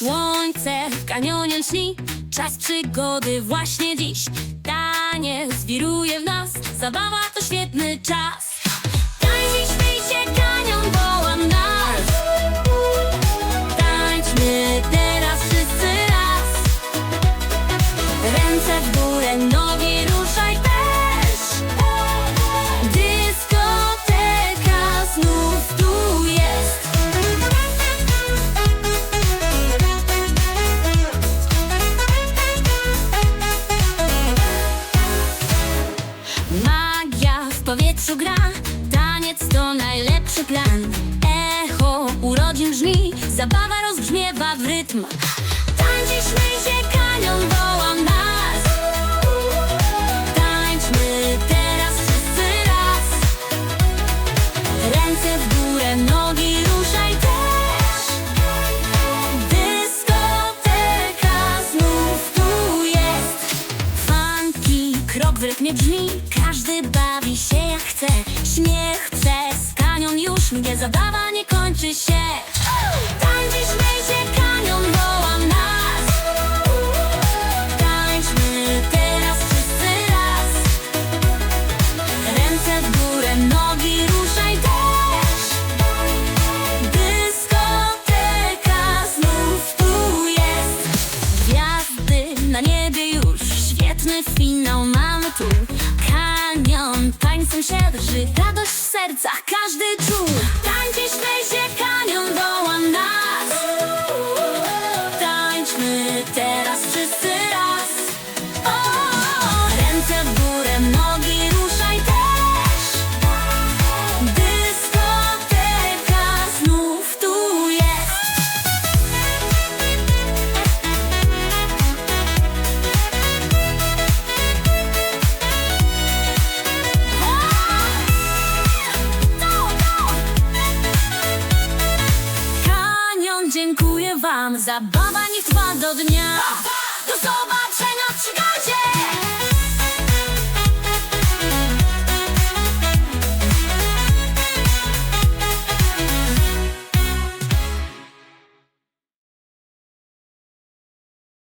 Słońce w kanionie lśni, czas przygody właśnie dziś. Taniec wiruje w nas, zabawa to świetny czas. Tańczyć, śmiejcie, kanion woła nas. Tańczmy teraz wszyscy raz. Powietrzu gra, taniec to najlepszy plan. Echo urodzin brzmi, zabawa rozbrzmiewa w rytm. Tańczy, śmiej się, Rytmie brzmi Każdy bawi się jak chce. Śmiech przez kanion już mnie Zabawa nie kończy się. Tańczy, śmiej się, kanion woła nas. Tańczmy teraz wszyscy raz. Ręce w górę, nogi ruszaj też. Dyskoteka znów tu jest. Gwiazdy na niebie już Świetny finał mamy Kanion tańcem się drży Radość w sercach każdy czuł Tańczy, śmiej się, kanion woła nas. Tańczmy teraz wszyscy raz. O, Ręce w górę, nogi dziękuję wam. Zabawa niech trwa do dnia